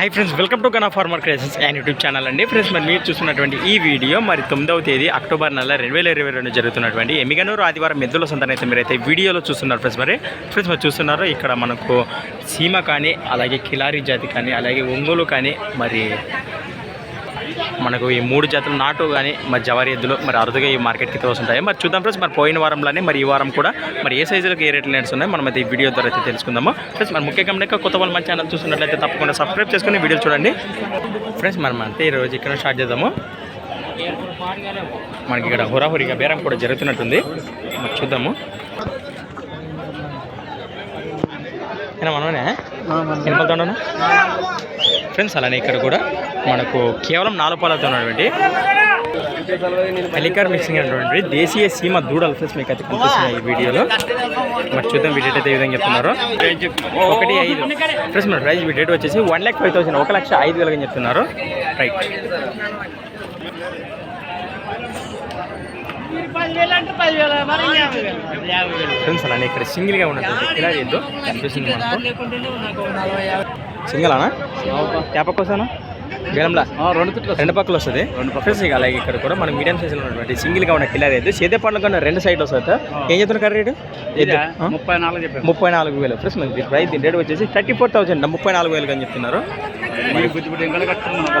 High friends welcome to Gana farmer crises and YouTube channel అండి. Friends మరి మీరు చూస్తున్నటువంటి ఈ వీడియో మరి తొమ్మిదవ తేదీ అక్టోబర్ నెల రెండు వేల ఇరవై రెండు జరుగుతున్నటువంటి ఎమిగనూరు ఆదివారం మెద్దుల సంతానం అయితే మీరైతే వీడియోలో చూస్తున్నారు ఫ్రెండ్స్ మరి ఫ్రెండ్స్ మరి చూస్తున్నారు ఇక్కడ మనకు సీమ కానీ అలాగే కిలారీ జాతి కానీ అలాగే ఒంగోలు కానీ మరి మనకు ఈ మూడు జాతులు నాటు కానీ మరి జవారి ఎద్దులు మరి అరుదుగా ఈ మార్కెట్కి వస్తుంటాయి. మరి చూద్దాం ఫ్రెండ్స్ మరి పోయిన వారంలోనే మరి ఈ వారం కూడా మరి ఏ సైజులకు ఏ రేట్లు నడుస్తున్నాయి మనం అయితే ఈ వీడియో ద్వారా అయితే తెలుసుకుందాము. ఫ్రెండ్స్ మరి ముఖ్యంగా కొత్త వాళ్ళు మన ఛానల్ చూస్తున్నట్లయితే తప్పకుండా సబ్స్క్రైబ్ చేసుకుని వీడియో చూడండి. ఫ్రెండ్స్ మనం అంతే ఈరోజు ఇక్కడ స్టార్ట్ చేద్దాము. మనకి ఇక్కడ హురాహురిగా బేరం కూడా జరుగుతున్నట్టుంది. మరి చూద్దాము. మనమనే? ఫ్రెండ్స్ అలానే ఇక్కడ కూడా మనకు కేవలం నాలుగు పాలతో ఉన్నటువంటి కలికార్ మిక్సింగ్ అనేటువంటి దేశీయ సీమ దూడలు ఫ్రెండ్స్ మీకు అయితే కనిపిస్తున్నాయి ఈ వీడియోలో. మరి చూద్దాం వీడియో అయితే ఏ విధంగా చెప్తున్నారు. ఒకటి ఐదు. ఫ్రెండ్స్ మన ప్రైస్ వీడియో వచ్చేసి వన్ ల్యాక్ ఫైవ్ థౌసండ్ ఒక లక్ష ఐదు వేలుగా చెప్తున్నారు. రైట్ ఫ్రెండ్స్ అలానే ఇక్కడ సింగిల్గా ఉన్నటువంటి ఇలా ఏదో? కనిపిస్తుంది మనకు. సింగిల్ అనా తేపకోసానా గేలంలా? రెండు తిట్లు రెండు పక్కలు వస్తుంది. ఫ్రెండ్స్ ఇక అలాగే ఇక్కడ కూడా మనకి మీడియం సైజులో ఉన్నటువంటి సింగిల్గా ఉన్న కిల్లర్ అయితే సేదే పండ్ల కన్నా రెండు సైడ్ వస్తుంది. ఏం చెప్తున్నారు కర్రీ రేటు? ముప్పై నాలుగు ముప్పై నాలుగు వేలు. ఫ్రెండ్స్ మనకి ప్రైస్ రేట్ వచ్చేసి థర్టీ ఫోర్ థౌసండ్ ముప్పై నాలుగు వేలు అని చెప్తున్నారు.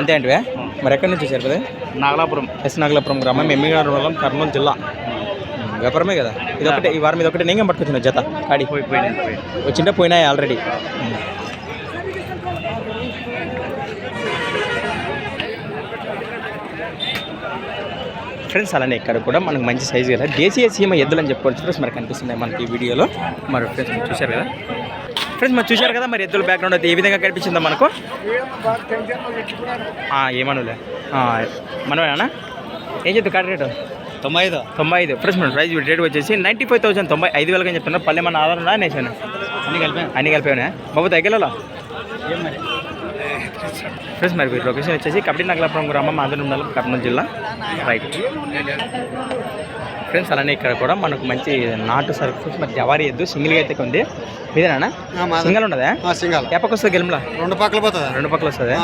అంతే అంటే మరి ఎక్కడి నుంచి వచ్చారు కదా? నాగలాపురం. ఎస్ నాగలాపురం గ్రామం ఎమ్మిగారు మండలం కర్నూలు జిల్లా. వ్యాపారమే కదా? ఇది ఒకటే ఈ వారం ఇది ఒకటి నేను పట్టుకొచ్చిన జత? కాడి. వచ్చింటే పోయినాయి ఆల్రెడీ ఫ్రెండ్స్ అలానే ఇక్కడ కూడా మనకు మంచి సైజు కదా. దేశీయ సీమ ఎద్దులు అని చెప్పుకోవచ్చు ఫ్రెండ్స్ మరి కనిపిస్తున్నాయి మనకి ఈ వీడియోలో. మరి ఫ్రెండ్స్ మీరు చూశారు కదా? ఫ్రెండ్స్ మరి చూశారు కదా మరి ఎద్దుల బ్యాక్గ్రౌండ్ అయితే ఏ విధంగా కనిపించిందో మనకు? ఏమనులే. మనమేనా? ఏం చెప్తావు కాడి రేటు తొంభై ఐదు తొంభై ఐదు ఫ్రెండ్స్ మన ప్రైస్ రేట్ వచ్చేసి నైంటీ ఫైవ్ థౌసండ్ తొంభై ఐదు వేలుగా చెప్తున్నారు పల్లె మన ఆధారం నేసాను? అన్ని కలిపాను అన్ని కలిపావునా బాబు తగ్గలలో ఫ్రెండ్స్ మరి వీరి లొకేషన్ వచ్చేసి కబడ్డీ నగలాపురం గ్రామం ఆంధ్ర మండలం కర్నూలు జిల్లా. రైట్ ఫ్రెండ్స్ అలానే ఇక్కడ కూడా మనకు మంచి నాటు సరుకు మరి జవారీ ఎద్దు సింగిల్గా అయితే ఉంది ఇదేనా సింగల్ ఉండదా సింగల్. ఎప్పకి వస్తుంది గెలుములా రెండు పక్కల పోతుందా? రెండు పక్కల వస్తుంది?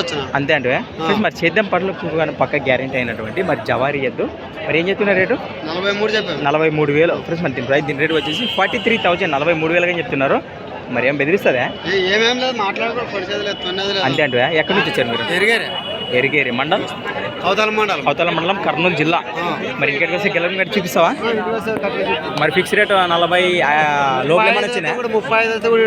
వచ్చిన. అంతే అంటే ఫ్రెండ్స్ మరి సేద్యం పనులకు కానీ పక్క గ్యారెంటీ అయినటువంటి మరి జవారీ ఎద్దు. మరి ఏం చెప్తున్నారు రేటు? నలభై మూడు నలభై మూడు వేలు. ఫ్రెండ్స్ మరి దీని ప్రైస్ దీని రేట్ వచ్చేసి ఫార్టీ త్రీ థౌసండ్ నలభై మూడు వేలుగా చెప్తున్నారు. మరి ఏం బెదిరిస్తుందా? ఏమేం లేదు మాట్లాడుకో పరిచేది లేదు తొన్నది లేదు. అంతే అంటే ఎక్కడి నుంచి వచ్చారు మీరు? ఎరిగారే. ఎరిగేరి మండలం? అవతల మండలం. అవతల మండలం కర్నూలు జిల్లా. మరి ఇక్కడికి వస్తే గడి చూపిస్తావా? మరి ఫిక్స్ రేట్ నలభై లోపల వచ్చినా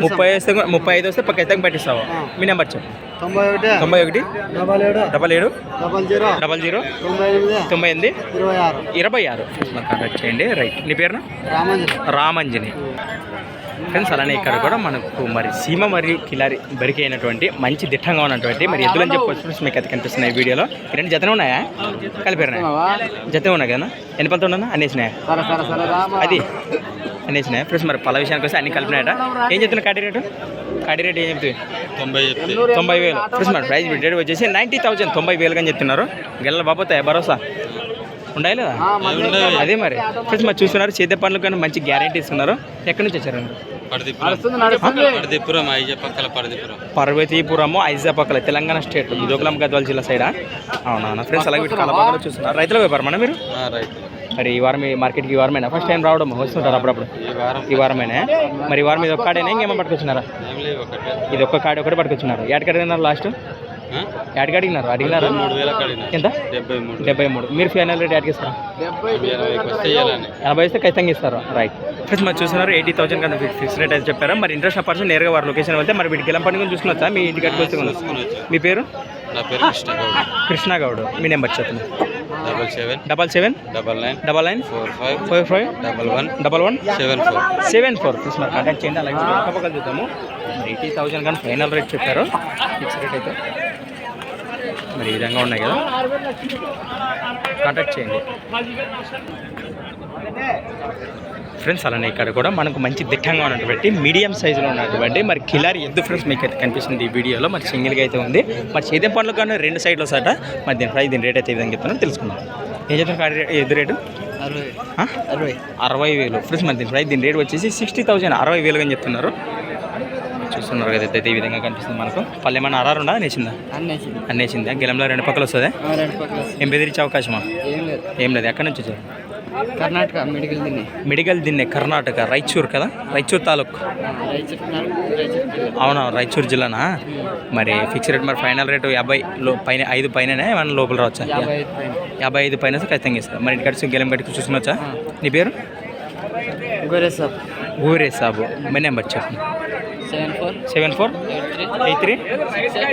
ముప్పై వస్తే ముప్పై ఐదు వస్తే ఖచ్చితంగా పట్టిస్తావా. మీ నెంబర్ చెప్పు. తొంభై ఒకటి. తొంభై ఒకటి? డబల్ ఏడు. డబల్ ఏడు? Double zero. Double zero? తొంభై ఎనిమిది. తొంభై ఎనిమిది? ఇరవై ఆరు. ఇరవై ఆరు. కాంటాక్ట్ చేయండి. రైట్. నీ పేరున? రామంజలి రామంజని. ఫ్రెండ్స్ అలానే ఇక్కడ కూడా మనకు మరి సీమ మరియు కిలారి బరికి అయినటువంటి మంచి దిట్టంగా ఉన్నటువంటి మరి ఎద్దులని చెప్పొచ్చు ఫ్రెండ్స్ మీకు అది కనిపిస్తున్నాయి ఈ వీడియోలో. రెండు జతనే ఉన్నాయా? కలిపారున్నాయా జత ఉన్నాయి కదా? ఎన్ని పళ్ళతో ఉన్నా రామ అది. అన్నేసినాయా ఫ్రెండ్స్ మరి పళ్ళ విషయానికి వస్తే అన్ని కలిపినాయట. ఏం చెప్తున్నా కాటి రేటు? కాటి రేటు ఏం చెప్తుంది? తొంభై తొంభై వేలు. ఫ్రెండ్స్ మరి ప్రైస్ రేట్ వచ్చేసి నైంటీ థౌసండ్ తొంభై వేలుగా అని చెప్తున్నారు. గెల్ల బాబోతాయి భరోసా. ఉండాలి లేదా? అదే మరి. ఫ్రెండ్స్ మరి చూస్తున్నారు చేతే పనులు కానీ మంచి గ్యారెంటీ ఇస్తున్నారు. ఎక్కడి నుంచి వచ్చారు? పరదిపురం. ఐజ పక్కల పరదిపురం. పర్వతీపురము ఐజా పక్కల తెలంగాణ స్టేట్ జోకులం గద్వాల జిల్లా సైడా? అవునా ఫ్రెండ్స్ అలాగే కలపక్కలు చూస్తున్నారు. రైతుల వ్యాపారం మన మీరు? మరి ఈ వారం ఈ మార్కెట్కి ఈ వారమేనా? ఫస్ట్ టైం రావడం వస్తుంటారు అప్పుడప్పుడు. ఈ వారం ఈ వారమేనా? మరి ఈ వారం ఇది ఒక్కడేనా ఇంకేమో పట్టుకొచ్చినారా? ఇది ఒక్క కాడి ఒకటి పట్టుకొచ్చినారు. ఎక్కడికి అడిగినారు లాస్ట్ ఆ? ఎక్కడికి అడిగినారు? అడిగినారా? ఎంత? డెబ్బై మూడు. మీరు ఫైనల్ రేట్ యాడ్కి ఇస్తారా ఎనభై ఇస్తే ఖచ్చితంగా ఇస్తారు. రైట్ ఫ్రెండ్స్ మరి చూస్తున్నారు ఎయిటీ థౌసండ్ కన్నా ఫిక్స్ రేట్ అయితే చెప్పారు. మరి ఇంట్రెస్ట్ పర్సన్ నేరుగా వారి లొకేషన్ వెళ్తే మరి వీటికి గెలం పండుగ చూసుకున్నచ్చా మీ ఇంటికి అట్టుకు వచ్చి చూసుకుని వచ్చాను మీ పేరు? నా పేరు కృష్ణ గౌడ్. మీ నెంబర్ చెప్పండి. Double seven double seven double nine double nine four five five five double one double one seven four seven four please మరి కాంటాక్ట్ చేయండి. అలాగే తప్పక చూద్దాము. ఎయిటీ థౌసండ్ కానీ ఫైనల్ రేట్ చెప్పారు. ఫిక్స్ రేట్ అయితే. మరి ఈ విధంగా ఉన్నాయి కదా. కాంటాక్ట్ చేయండి. ఫ్రెండ్స్ అలానే ఇక్కడ కూడా మనకు మంచి దిట్టంగా ఉన్నటువంటి మీడియం సైజులో ఉన్నటువంటి మరి కిలారి ఎద్దు ఫ్రెండ్స్ మీకు అయితే కనిపిస్తుంది ఈ వీడియోలో? మరి సింగిల్గా అయితే ఉంది. మరి చేదే పండ్లు కానీ రెండు సైడ్లో సాట. మరి దీని ప్రైస్ దీని రేట్ అయితే ఈ విధంగా చెప్తున్నాను తెలుసుకుందాం. ఏం చెప్తాను కాడి రే- ఎద్దు రేటు అరవై? అరవై. వేలు. ఫ్రెండ్స్ మరి దీని ప్రైస్ దీని రేట్ వచ్చేసి సిక్స్టీ థౌసండ్ అరవై వేలుగా అని చెప్తున్నారు. చూస్తున్నారు కదా అయితే ఈ విధంగా కనిపిస్తుంది మనకు. పళ్ళు ఏమన్నా అరారు ఉందా? నేసిందా అన్నేసింది. అన్నేసిందా? గెలంలో రెండు పక్కలు వస్తుందా? ఏం బెదిరించే అవకాశమా? ఏం లేదు. ఏం లేదు. ఎక్కడి నుంచి వచ్చారు? కర్ణాటక మెడికల్ తిని మిడిగల్ దిన్నే కర్ణాటక రాయచూర్ కదా? రాయచూర్ తాలూక్. అవునా రాయచూర్ జిల్లానా? మరి ఫిక్స్ రేట్ మరి ఫైనల్ రేటు యాభై లో పైన ఐదు పైననే ఏమన్నా లోపల రావచ్చా? యాభై ఐదు పైన. ఖచ్చితంగా ఇస్తాం మరి ఇంటి కడిచి గెలం కడికి చూసుకున్నచ్చా నీ పేరు? సార్ ఊరే సాబు మీ నెంబర్ చెప్పు. Seven four seven four eight three eight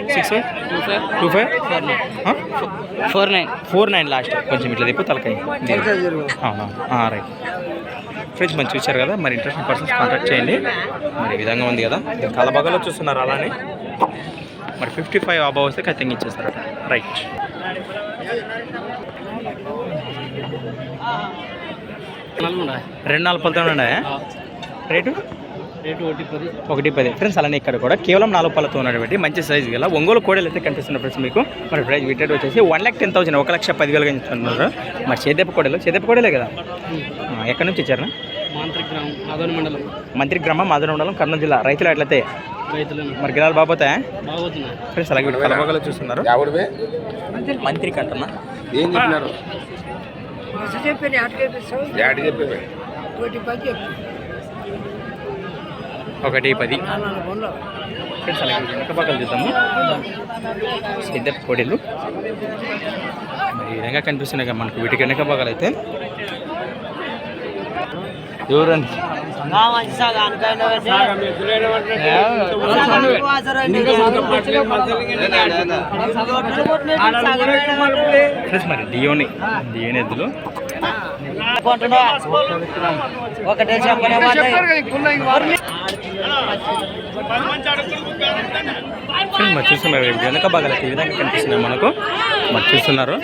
three six eight two five two five four nine. Four nine. Four nine last. కొంచెం ఇట్లా తిప్పు తలకాయ అవునా ఆ, రైట్. ఫ్రిడ్జ్ మంచి చూశారు కదా మరి ఇంట్రెస్ట్ పర్సన్స్ కాంటాక్ట్ చేయండి. మరి ఈ విధంగా ఉంది కదా. కలబగలో చూస్తున్నారు అలానే. మరి ఫిఫ్టీ ఫైవ్ అబవ్ వస్తే ఖచ్చితంగా ఇచ్చేస్తారట. రైట్. రెండు నాలుగు రేటు రేటు? ఒకటి పది. ఫ్రెండ్స్ అలానే ఇక్కడ కూడా కేవలం నాలుగు పళ్ళతో ఉన్నటువంటి మంచి సైజు గల ఒంగోలు కోడలు అయితే కనిపిస్తున్న ఫ్రెండ్స్ మీకు. మరి ప్రైస్ వీటెడ్ వచ్చేసి వన్ ల్యాక్ టెన్ థౌసండ్ ఒక లక్ష పదివేలుగా ఇస్తున్నారు మరి చేదెప్ప కోడలు చేదెప్ప కోడలే కదా? ఎక్కడి నుంచి ఇచ్చారు మంత్రి గ్రామం మాధవ మండలం. కర్నూలు జిల్లా. రైతులు ఎట్లయితే మరి గిరాలు బాబోతాయా బాగుతున్నాయి ఫ్రెండ్స్ అలాగే కలబగలో చూస్తున్నారు. మంత్రి. కంటున్నా ఏం చెప్పినారు? ఒకటి పది. వెనక పక్కలు చూద్దాము. సిద్ధప్ కోడీలు. ఈ విధంగా కనిపిస్తున్నాయి కదా మనకు వీటికి వెనక పక్కలు అయితే. ఎవరండి? మరి డియోని డియోని ఎద్దులు. ఒకటే చెప్పనే మరి చూస్తున్నారు వెనక భాగాలు ఈ విధంగా కనిపిస్తున్నాయి మనకు. మరి చూస్తున్నారు.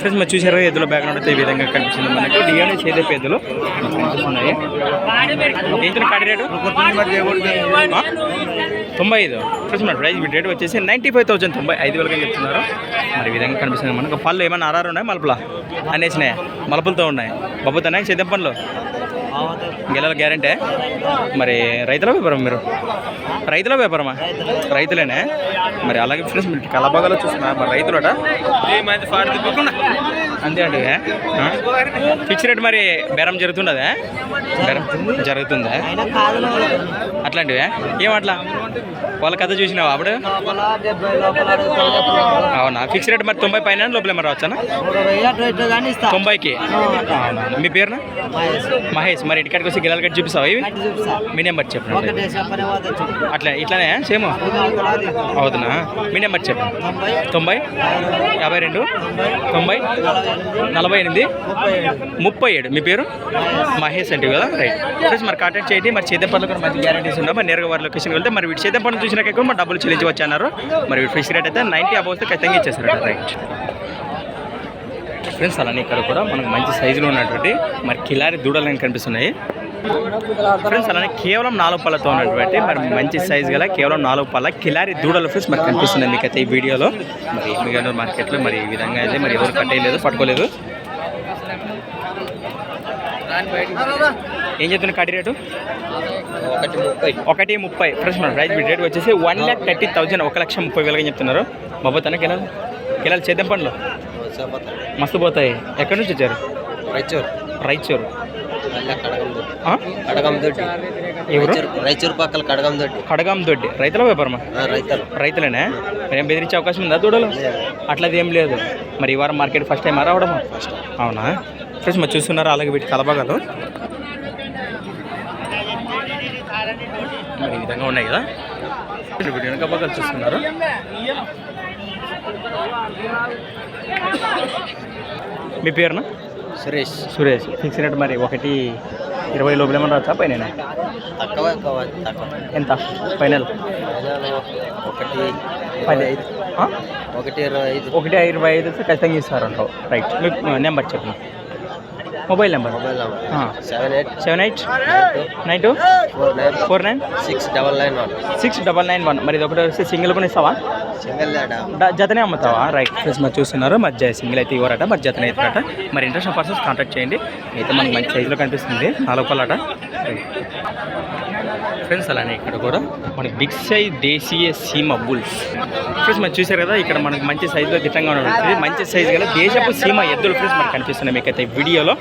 ఫ్రెండ్స్ మరి చూసారు ఎద్దుల బ్యాక్గ్రౌండ్ అయితే ఈ విధంగా కనిపిస్తుంది మనకు. డిఎన్ఏ చేదే ఎద్దులు. కనిపిస్తున్నాయి ఏంటి కాడి రేటు తొంభై ఐదు ఫ్రెండ్స్ మన ప్రైస్ రేట్ వచ్చేసి నైంటీ ఫైవ్ థౌసండ్ తొంభై ఐదు వేలకి చెప్తున్నారు. మరి ఈ విధంగా కనిపిస్తుంది మనకు. పళ్ళు ఏమైనా ఆరారు ఉన్నాయి? మలుపులా? అనేసినాయి మలుపులతో ఉన్నాయి. బొబ్బుతున్నాయి చేద్దాం పనులు. గెలాల గ్యారంటీ? మరి రైతుల వ్యాపారం మీరు? రైతుల వ్యాపారమా? రైతులేనే? మరి అలాగే ఫ్రెండ్స్ మీరు కలబాగాలో చూస్తున్నా మరి రైతులట? అంతే అండి ఫిక్స్ రేట్ మరి బేరం జరుగుతుండదా బేరం జరుగుతుందా? అట్లాంటివే ఏం? అట్లా? వాళ్ళ కథ చూసినావా అప్పుడు? అవునా? ఫిక్స్ రేట్ మరి తొంభై పైన లోపల మరి రావచ్చా తొంభైకి? మీ పేరునా? మహేష్. మరి ఇంటికాడికి వచ్చి గిలాల కట్టి చూపిస్తావా ఇవి? మీ నెంబర్ చెప్పండి. అట్లా ఇట్లానే సేమ్? అవుతున్నా మీ నెంబర్ చెప్పండి. తొంభై. యాభై రెండు తొంభై నలభై ఎనిమిది ముప్పై ఏడు. మీ పేరు? మహేష్. అంటే కదా? రైట్ మరి కాంటాక్ట్ చేయండి. మరి చేద్దాం పనులు కూడా మంచి గ్యారంటీస్ ఉన్నాయి. మరి నేరుగా వారి లొకేషన్కి వెళ్తే మరి వీటి చేద్దాం పనులు చూసినాక ఎక్కువ మరి డబ్బులు చెల్లించవచ్చు అన్నారు మరి ఫిక్స్ రేట్ అయితే నైంటీ అబౌవ్ వస్తే ఖచ్చితంగా ఇచ్చేస్తారు. రైట్ ఫ్రెండ్స్ అలానే ఇక్కడ కూడా మనకు మంచి సైజులో ఉన్నటువంటి మరి కిలారి దూడలని కనిపిస్తున్నాయి. ఫ్రెండ్స్ అలానే కేవలం నాలుగు పళ్ళతో ఉన్నటువంటి మరి మంచి సైజు గల కేవలం నాలుగు పళ్ళ కిలారి దూడలు ఫ్రెండ్స్ మరి కనిపిస్తున్నాయి మీకు అయితే ఈ వీడియోలో. మరి మిగతా మార్కెట్లో మరి ఈ విధంగా అయితే మరి ఎవరు కట్టేయలేదు పట్టుకోలేదు. ఏం చెప్తున్నా కడి రేటు? ఒకటి ముప్పై. ఒకటి ముప్పై ఫ్రెండ్స్ మన ప్రైస్ రేట్ వచ్చేసి వన్ ల్యాక్ థర్టీ థౌసండ్ ఒక లక్ష ముప్పై వేలుగా చెప్తున్నారు. మొబైల్ తన కిలాలు కిలాలు చేద్దాం పనులు. మస్తు పోతాయి. ఎక్కడి నుంచి వచ్చారు? రైచూర్ రైచూరు రైచూర్ పక్కల కడగం దొడ్డి కడగాం దొడ్డి రైతుల వ్యాపారమా? రైతులు. రైతులేనే? ఏం బెదిరించే అవకాశం ఉందా దూడలు? అట్లది ఏం లేదు. మరి ఈ వారం మార్కెట్ ఫస్ట్ టైం రావడమా? అవునా? ఫ్రెండ్స్ మరి చూస్తున్నారు? అలాగే వీటి కలబగలు మరి ఈ విధంగా ఉన్నాయి కదా. వీటి వెనక భాగాలు చూస్తున్నారు? మీ పేరునా? సురేష్. సురేష్. ఫిక్స్ రేట్ మరి ఒకటి ఇరవై లోపల ఏమన్నా రావచ్చా పైన తక్కువ ఎంత? ఫైనల్. ఒకటి పది ఐదు? ఒకటి ఇరవై ఐదు. ఒకటి ఇరవై ఐదు ఖచ్చితంగా ఇస్తారంటావు రైట్ మీ నెంబర్ చెప్పండి. Mobile number. Mobile number. Seven eight. Seven eight. Nine two. Four nine. Four nine. Six double nine one. Six double nine one. మరి ఇది ఒకటి వస్తే సింగిల్ కూడా ఇస్తావా? జతనే అమ్ముతావా? రైట్. ఫ్రెండ్స్ మరి చూస్తున్నారు. మధ్య సింగిల్ అయితే ఇవ్వరట మరి జతనే అవుతారట మరి ఇంట్రెస్ట్ పర్సన్స్ కాంటాక్ట్ చేయండి. అయితే మనకి మంచి సైజులో కనిపిస్తుంది. నాలుగు ఫ్రెండ్స్ అలానే ఇక్కడ కూడా మనకి బిగ్ సైజ్ దేశీయ సీమ బుల్స్. ఫ్రెండ్స్ మరి చూసారు కదా ఇక్కడ మనకి మంచి సైజులో దిట్టంగా ఉంటుంది మంచి సైజు గల దేశపు సీమ ఎద్దులు ఫ్రెండ్స్ మనకు కనిపిస్తున్నాయి మీకు అయితే వీడియోలో.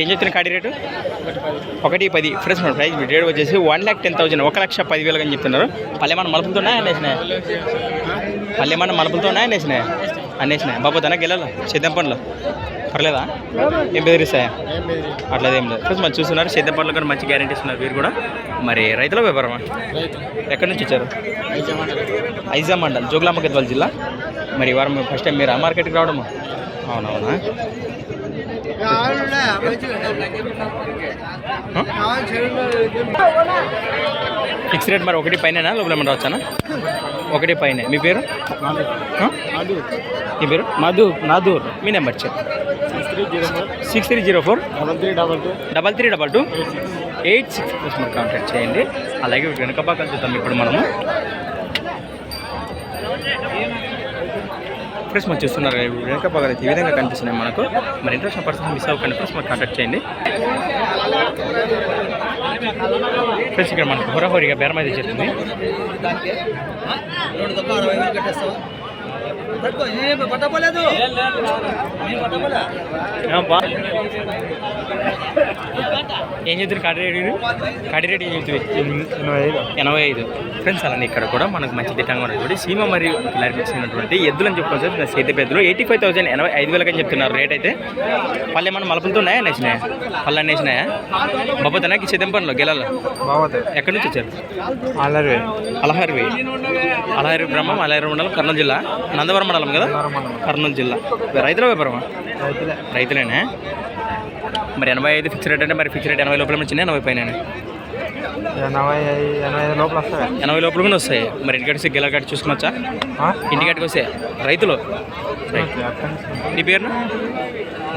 ఏం చెప్తున్న కాడి రేటు? ఒకటి పది. ఫ్రెండ్స్ మన ప్రైస్ రేట్ వచ్చేసి వన్ ల్యాక్ టెన్ థౌసండ్ ఒక లక్ష పదివేలు అని చెప్తున్నారు. పల్లెమన్న మలుపులతో ఉన్నాయా మళ్ళీ ఏమన్నా మలుపులతో ఉన్నాయా అనేసినాయి అనేసినాయి బాబు తనకి వెళ్ళాలా? సిద్ధం పనులు. పర్లేదా? ఏం బెదిరిస్తాయా? అట్లా ఏం లేదు. ఫ్రెండ్స్ మరి చూస్తున్నారు సిద్ధం పనులు కూడా మంచి గ్యారంటీస్ ఉన్నారు వీరు కూడా. మరి రైతుల వ్యాపారమా ఎక్కడి నుంచి వచ్చారు? ఐజా మండల్ జోగులాంబ గద్వాల జిల్లా. మరి వారం ఫస్ట్ టైం మీరు ఆ మార్కెట్కి రావడమా? అవునవునా? ఫిక్స్ రేట్ మరి ఒకటి పైన లోపల ఏమన్నా వచ్చానా ఒకటి పైన. మీ పేరు? మీ పేరు? మధు నాదూర్ మీ నెంబర్ చెప్పు. Six three zero four. Double three double two. Double three double two. Eight six. Plus మీరు కాంటాక్ట్ చేయండి. అలాగే వెనుక పక్కన చూద్దాం ఇప్పుడు మనము. ఫ్రెండ్స్ మనం చూస్తున్నారు. వెనక పగలు ఈ విధంగా కనిపిస్తున్నాయి మనకు. మరి ఇంట్రెస్ట్ పర్సన్ మిస్ అవ్వకండి. ఫ్రెండ్స్ మాకు కాంటాక్ట్ చేయండి. ఫ్రెండ్స్ ఇక్కడ మనకు హోరాహోరీగా బేరం అయితే చెప్తుంది ఏం చెప్తారు కాడి రేట్? కాడి రేట్ ఏం చెప్తుంది ఎనభై ఐదు. ఫ్రెండ్స్ అలానే ఇక్కడ కూడా మనకు మంచి దిట్టంగా ఉన్నటువంటి సీమ మరియు క్లారిఫిక్సినటువంటి ఎద్దులు అని చెప్పుకోవచ్చు. సేద్య పెద్దలు. ఎయిటీ ఫైవ్ థౌసండ్ ఎనభై ఐదు వేలకి అని చెప్తున్నారు. రేట్ అయితే పల్లె మన మలపలతో ఉన్నాయా? నేసినాయా పళ్ళు నేసినాయా బాబు తనకి సిద్ధం పనులు గెలాల. ఎక్కడి నుంచి వచ్చారు? అల్లరి. అలహర్వి అలహరి బ్రహ్మం అలహరి మండలం కర్నూలు జిల్లా. నందవరం మండలం కదా? కర్నూలు జిల్లా. రైతుల వ్యాపారమా? రైతులేనే? మరి ఎనభై ఐదు ఫిక్స్ రేట్ అంటే మరి ఫిక్స్ రేట్ ఎనభై లోపల వచ్చినాయి ఎనభై పైన ఎనభై లోపల వస్తాయి? ఎనభై లోపల కూడా వస్తాయి. మరి ఇంటికాడికి గిల్ల కట్టి చూసుకోవచ్చా? ఇంటికాడికి వస్తాయి రైతులు. నీ పేరు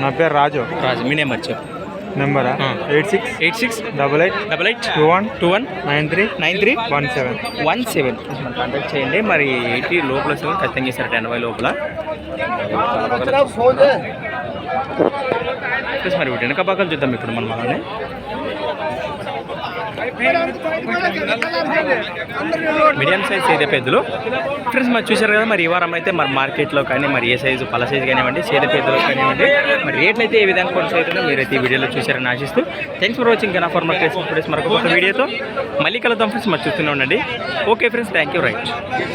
నా పేరు రాజు. రాజు. మీ నేమ్ వచ్చావు నెంబరా. Eight six eight six double eight double eight two one two one nine three nine three one seven one seven contact చేయండి. మరి ఎయిటీ లోపల వస్తే ఖచ్చితంగా ఇస్తారు ఎనభై లోపల. మరి వెనక పక్కలు చూద్దాం ఇప్పుడు మనం అలానే. మీడియం సైజ్ సేద పెద్దలు. ఫ్రెండ్స్ మరి చూశారు కదా మరి ఈ వారం అయితే మరి మార్కెట్లో కానీ మరి ఏ సైజు పల సైజు కానివ్వండి సేద పెద్దలు కానివ్వండి మరి రేట్లు అయితే ఏ విధంగా కొనసాగుతుందో మీరైతే ఈ వీడియోలో చూశారని ఆశిస్తూ థ్యాంక్స్ ఫర్ వాచింగ్ గనా మార్కెట్ ఫ్రెండ్స్ మరొక వీడియోతో మళ్ళీ కలుద్దాం ఫ్రెండ్స్ మరి చూస్తూనే ఉండండి. Okay friends thank you right